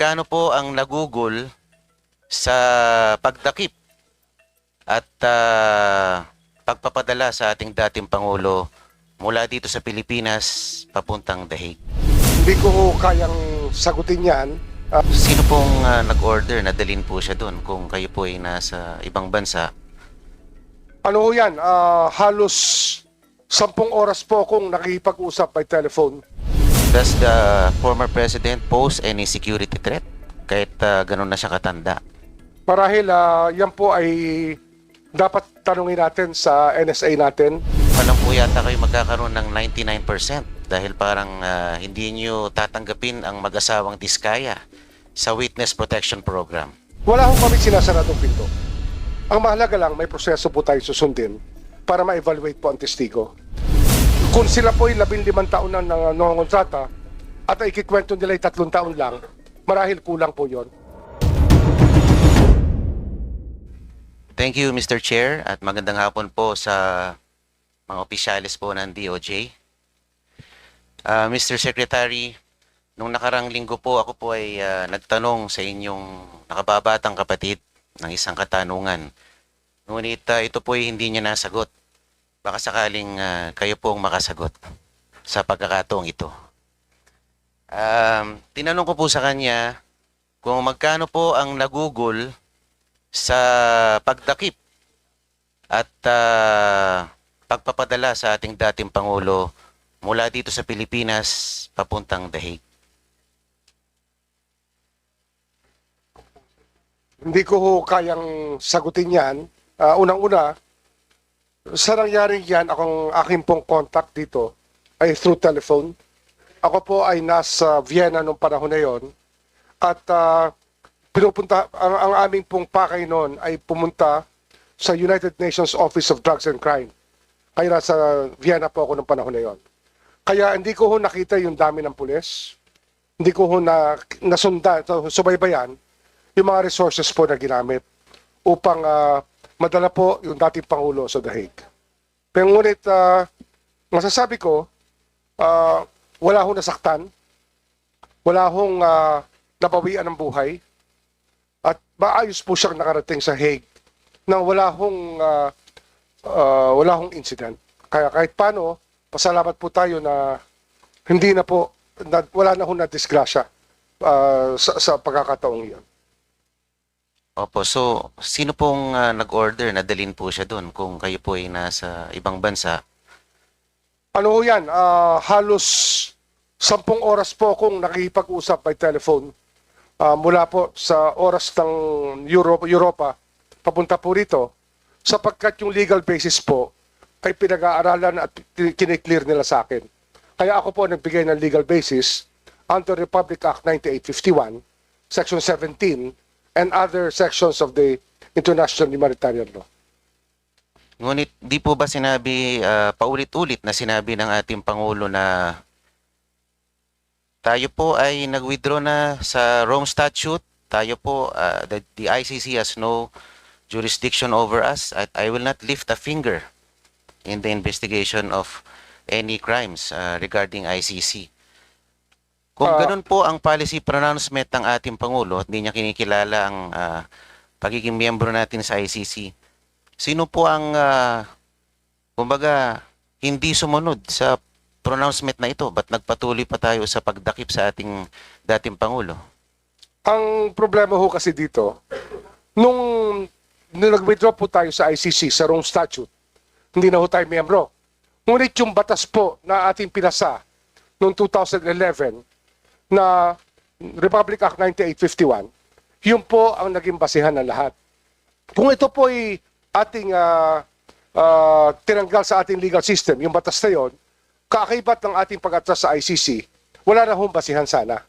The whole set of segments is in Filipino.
magkano po ang nagugol sa pagdakip at ah, pagpapadala sa ating dating Pangulo mula dito sa Pilipinas papuntang Dahig. Hindi ko kayang sagutin yan. Ah, Sino pong ah, nag-order na dalhin po siya doon kung kayo po ay nasa ibang bansa? ano yan? Ah, halos sampung oras po akong nakikipag-usap by telephone. Does the former president pose any security threat? Kahit ah, ganun na siya katanda. Marahil ah, yan po ay dapat tanungin natin sa NSA natin. Alam po yata kayo magkakaroon ng 99% dahil parang ah, hindi nyo tatanggapin ang mag-asawang diskaya sa Witness Protection Program. Wala ho kami sinasaradong pinto. Ang mahalaga lang, may proseso po tayo susundin para ma-evaluate po ang testigo. Kung sila po ay labing limang taon na nang nangongontrata at ay ikikwento nila ay tatlong taon lang, marahil kulang po yon. Thank you, Mr. Chair, at magandang hapon po sa mga opisyalis po ng DOJ. Ah, Mr. Secretary, nung nakarang linggo po ako po ay ah, nagtanong sa inyong nakababatang kapatid ng isang katanungan. Ngunit ah, ito po ay hindi niya nasagot. Baka sakaling ah, kayo po ang makasagot sa pagkakataong ito. Um, tinanong ko po sa kanya kung magkano po ang nagugol sa pagdakip at ah, pagpapadala sa ating dating Pangulo mula dito sa Pilipinas papuntang Dahig. Hindi ko kayang sagutin yan. Ah, Unang-una, sa nangyaring yan, akong aking pong contact dito ay through telephone. Ako po ay nasa Vienna nung panahon na yon at ah, pinupunta, ang, ang aming pong pakay noon ay pumunta sa United Nations Office of Drugs and Crime. Kaya nasa Vienna po ako nung panahon na yon. Kaya hindi ko ho nakita yung dami ng pulis. Hindi ko ho na, nasunda, subaybayan yung mga resources po na ginamit upang ah, madala po yung dating Pangulo sa Dahig. Pero ngunit, ah, masasabi ko, ah, wala hong nasaktan, wala hong ah, nabawian ng buhay, at maayos po siyang nakarating sa Hague nang wala hong, ah, ah, wala hong incident. Kaya kahit paano, pasalamat po tayo na hindi na po, na, wala na hong na-disgrasya ah, sa, sa pagkakataong iyon. Opo, so sino pong ah, nag-order na dalhin po siya doon kung kayo po ay nasa ibang bansa? Ano ho yan? Ah, halos sampung oras po akong nakikipag-usap by telephone ah, mula po sa oras ng Europe, Europa papunta po rito sapagkat yung legal basis po ay pinag-aaralan at kiniklear nila sa akin. Kaya ako po nagbigay ng legal basis under Republic Act 9851, Section 17, and other sections of the International Humanitarian Law. Ngunit di po ba sinabi ah, paulit-ulit na sinabi ng ating Pangulo na tayo po ay nag-withdraw na sa Rome Statute. Tayo po, ah, the, the ICC has no jurisdiction over us. At I will not lift a finger in the investigation of any crimes ah, regarding ICC. Kung Ah. ganun po ang policy pronouncement ng ating Pangulo at hindi niya kinikilala ang ah, pagiging miyembro natin sa ICC, sino po ang, ah, kumbaga, hindi sumunod sa pronouncement na ito? Ba't nagpatuloy pa tayo sa pagdakip sa ating dating Pangulo? Ang problema ho kasi dito, nung, nung nag-withdraw po tayo sa ICC, sa Rome Statute, hindi na ho tayo miyembro. Ngunit yung batas po na ating pinasa noong 2011 na Republic Act 9851, yun po ang naging basihan ng lahat. Kung ito po ay ating ah, ah, tinanggal sa ating legal system, yung batas na yun, kaakibat ng ating pag-atras sa ICC, wala na hong basihan sana.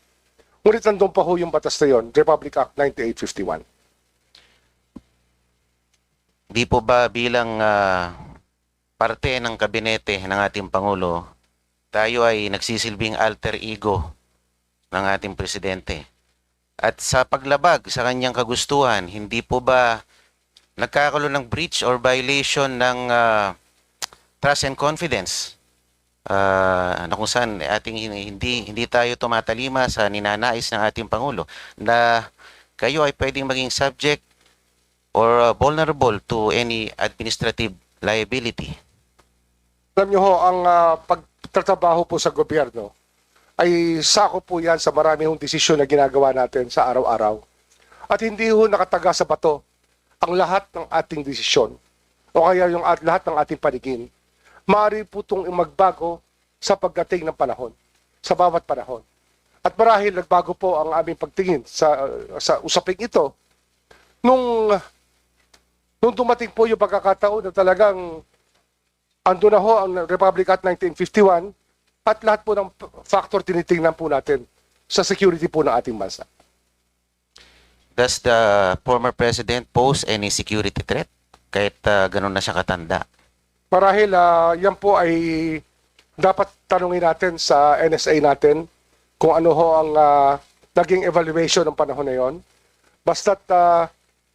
Ngunit nandun pa ho yung batas na yun, Republic Act 9851. Di po ba bilang ah, parte ng kabinete ng ating Pangulo, tayo ay nagsisilbing alter ego ng ating presidente? At sa paglabag sa kanyang kagustuhan, hindi po ba nagkakaroon ng breach or violation ng ah, trust and confidence ah, na kung saan ating hin- hindi hindi tayo tumatalima sa ninanais ng ating pangulo na kayo ay pwedeng maging subject or uh, vulnerable to any administrative liability. Alam niyo ho, ang ah, pagtatrabaho po sa gobyerno ay sako po yan sa marami hong desisyon na ginagawa natin sa araw-araw. At hindi ho nakataga sa bato ang lahat ng ating desisyon o kaya yung at lahat ng ating paningin. Maaari po itong magbago sa pagdating ng panahon, sa bawat panahon. At marahil nagbago po ang aming pagtingin sa, sa usaping ito nung, nung dumating po yung pagkakataon na talagang ando na ho ang Republic Act 1951 at lahat po ng factor tinitingnan po natin sa security po ng ating bansa. Does the former president pose any security threat kahit uh, ganun na siya katanda? Marahil ah, yan po ay dapat tanungin natin sa NSA natin kung ano ho ang ah, naging evaluation ng panahon na yon. Basta't ah,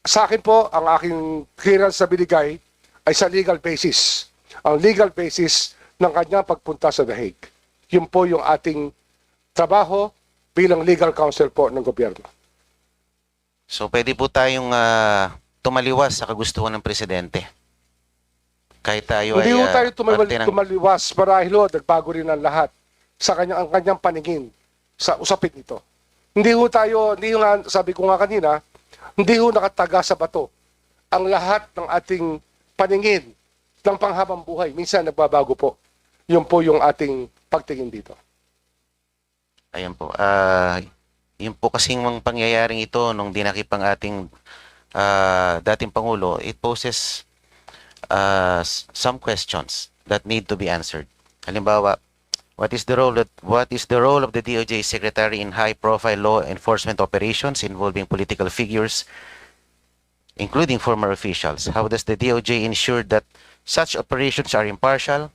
sa akin po, ang aking clearance na binigay ay sa legal basis. Ang legal basis ng kanyang pagpunta sa The Hague. Yun po yung ating trabaho bilang legal counsel po ng gobyerno. So pwede po tayong ah, tumaliwas sa kagustuhan ng presidente. Kahit tayo Hindi ay ho ah, tayo tumal- parte ng- tumaliwas marahil ho, nagbago rin ang lahat sa kanyang, ang kanyang paningin sa usapin ito. Hindi ho tayo, hindi ho nga, sabi ko nga kanina, hindi ho nakataga sa bato ang lahat ng ating paningin ng panghabang buhay. Minsan nagbabago po. Yun po yung ating pagtingin dito. Ayan po. Ah, yun po kasing mga pangyayaring ito nung dinakip ang ating ah, dating Pangulo, it poses s- some questions that need to be answered. Halimbawa, what is the role that, what is the role of the DOJ Secretary in high-profile law enforcement operations involving political figures, including former officials? How does the DOJ ensure that such operations are impartial,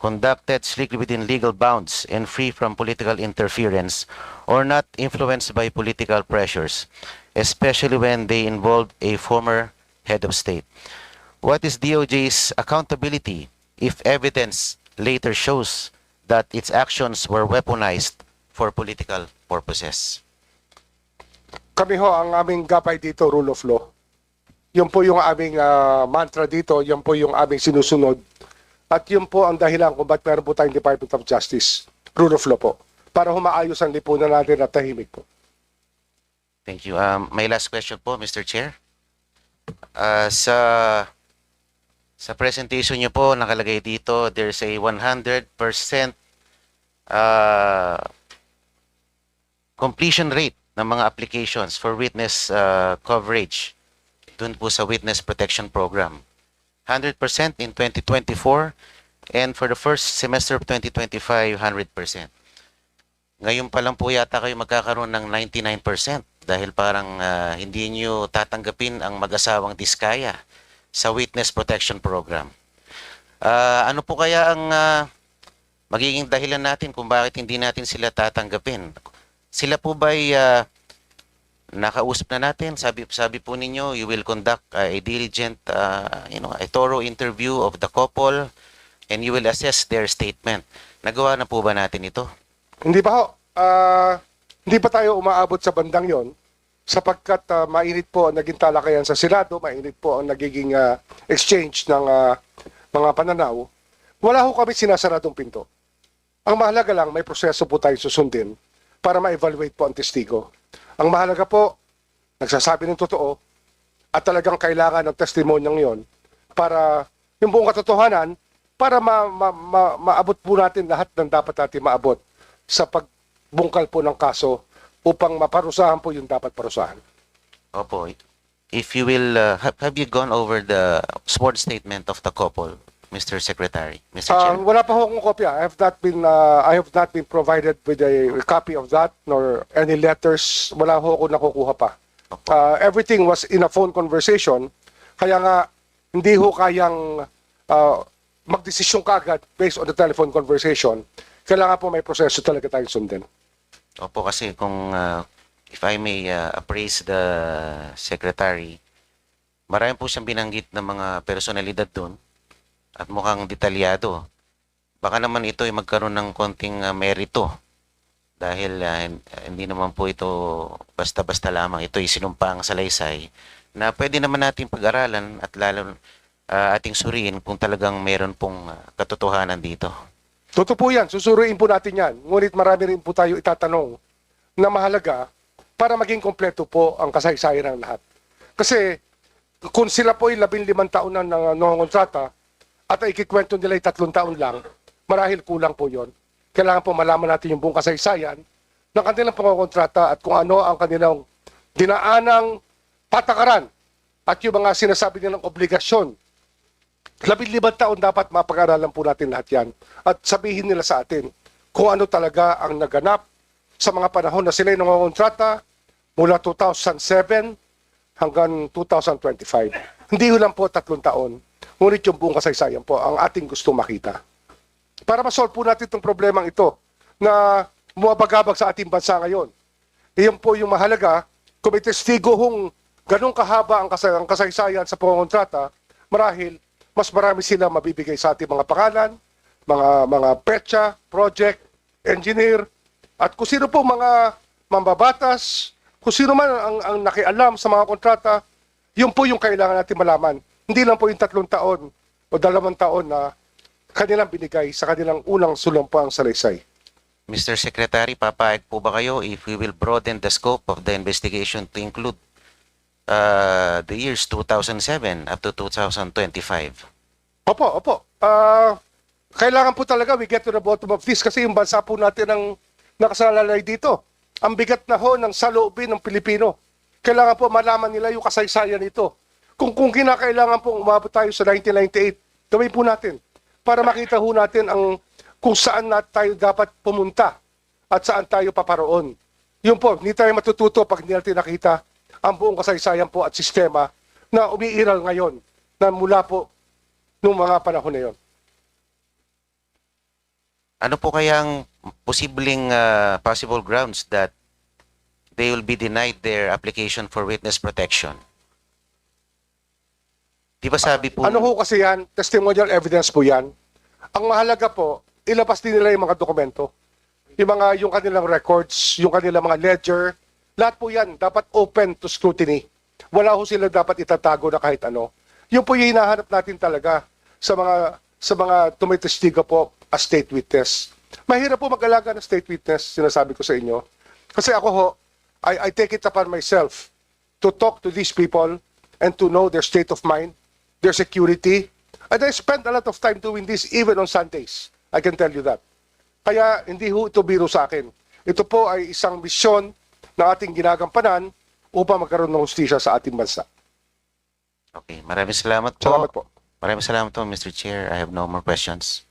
conducted strictly within legal bounds and free from political interference or not influenced by political pressures, especially when they involve a former head of state. What is DOJ's accountability if evidence later shows that its actions were weaponized for political purposes? Kami ho, ang aming gabay dito, rule of law. Yun po yung aming ah, mantra dito, yun po yung aming sinusunod. At yun po ang dahilan kung ba't meron po tayong Department of Justice, rule of law po. Para humaayos ang lipunan natin at tahimik po. Thank you. Um, my last question po, Mr. Chair. Uh, sa sa presentation niyo po nakalagay dito there's a 100% uh, completion rate ng mga applications for witness uh, coverage dun po sa Witness Protection Program. 100% in 2024 and for the first semester of 2025 100%. Ngayon pa lang po yata kayo magkakaroon ng 99% dahil parang ah, hindi nyo tatanggapin ang mag-asawang diskaya sa Witness Protection Program. Ah, ano po kaya ang ah, magiging dahilan natin kung bakit hindi natin sila tatanggapin? Sila po ba ay ah, nakausap na natin? Sabi, sabi po ninyo, you will conduct ah, a diligent, ah, you know, a thorough interview of the couple and you will assess their statement. Nagawa na po ba natin ito? Hindi pa ho. Ah, hindi pa tayo umaabot sa bandang yon sapagkat ah, mainit po ang naging talakayan sa Senado, mainit po ang nagiging ah, exchange ng ah, mga pananaw. Wala ho kami sinasaradong pinto. Ang mahalaga lang, may proseso po tayo susundin para ma-evaluate po ang testigo. Ang mahalaga po, nagsasabi ng totoo at talagang kailangan ng testimonyang yon para yung buong katotohanan para ma, ma, ma- maabot po natin lahat ng dapat natin maabot sa pagbungkal po ng kaso upang maparusahan po yung dapat parusahan. Opo. If you will, uh, have, have you gone over the sworn statement of the couple, Mr. Secretary, Mr. Ah, Chair? wala pa ho akong kopya. I have not been uh, I have not been provided with a copy of that nor any letters. Wala ho ako nakukuha pa. Uh, everything was in a phone conversation. Kaya nga hindi ho kayang uh, magdesisyon kagad based on the telephone conversation. Kailangan po may proseso talaga tayong sundin. Opo, kasi kung, uh, if I may uh, appraise the Secretary, marami po siyang binanggit ng mga personalidad doon at mukhang detalyado. baka naman ito ay magkaroon ng konting ah, merito dahil ah, hin- hindi naman po ito basta-basta lamang ito ay sinumpang salaysay na pwede naman natin pag-aralan at lalo ah, ating suriin kung talagang meron pong ah, katotohanan dito. Totoo po yan, susuruin po natin yan. Ngunit marami rin po tayo itatanong na mahalaga para maging kompleto po ang kasaysayan ng lahat. Kasi kung sila po ay labing limang taon na nang nangongontrata at ikikwento nila ay tatlong taon lang, marahil kulang po yon. Kailangan po malaman natin yung buong kasaysayan ng kanilang pangongontrata at kung ano ang kanilang dinaanang patakaran at yung mga sinasabi nilang obligasyon labing limang taon dapat mapag-aralan po natin lahat yan. At sabihin nila sa atin kung ano talaga ang naganap sa mga panahon na sila ay nangongontrata mula 2007 hanggang 2025. Hindi lang po tatlong taon, ngunit yung buong kasaysayan po ang ating gusto makita. Para masolve po natin itong problemang ito na bumabagabag sa ating bansa ngayon. Iyon po yung mahalaga, kung may testigo hong ganong kahaba ang, kasay- ang kasaysayan sa pangongontrata, marahil mas marami sila mabibigay sa ating mga pangalan, mga mga petsa, project, engineer, at kung sino po mga mambabatas, kung sino man ang, ang nakialam sa mga kontrata, yun po yung kailangan natin malaman. Hindi lang po yung tatlong taon o dalawang taon na kanilang binigay sa kanilang unang sulumpang salaysay. Mr. Secretary, papayag po ba kayo if we will broaden the scope of the investigation to include uh, the years 2007 up to 2025? Opo, opo. Ah, kailangan po talaga we get to the bottom of this kasi yung bansa po natin ang nakasalalay dito. Ang bigat na ho ng saloobin ng Pilipino. Kailangan po malaman nila yung kasaysayan nito. Kung, kung kinakailangan po umabot tayo sa 1998, gawin po natin para makita ho natin ang kung saan na tayo dapat pumunta at saan tayo paparoon. Yun po, hindi tayo matututo pag hindi natin nakita ang buong kasaysayan po at sistema na umiiral ngayon na mula po nung mga panahon na yon. Ano po kaya ang posibleng uh, possible grounds that they will be denied their application for witness protection? Di ba sabi po... Ano ho kasi yan? Testimonial evidence po yan. Ang mahalaga po, ilabas din nila yung mga dokumento. Yung mga, yung kanilang records, yung kanilang mga ledger. Lahat po yan, dapat open to scrutiny. Wala ho sila dapat itatago na kahit ano. Yun po yung hinahanap natin talaga sa mga sa mga tumitestigo po as state witness. Mahirap po mag-alaga ng state witness, sinasabi ko sa inyo. Kasi ako ho, I, I take it upon myself to talk to these people and to know their state of mind, their security. And I spend a lot of time doing this even on Sundays. I can tell you that. Kaya hindi ho ito biro sa akin. Ito po ay isang misyon na ating ginagampanan upang magkaroon ng hustisya sa ating bansa. Okay, maraming salamat po. Salamat po. Maraming salamat po, Mr. Chair. I have no more questions.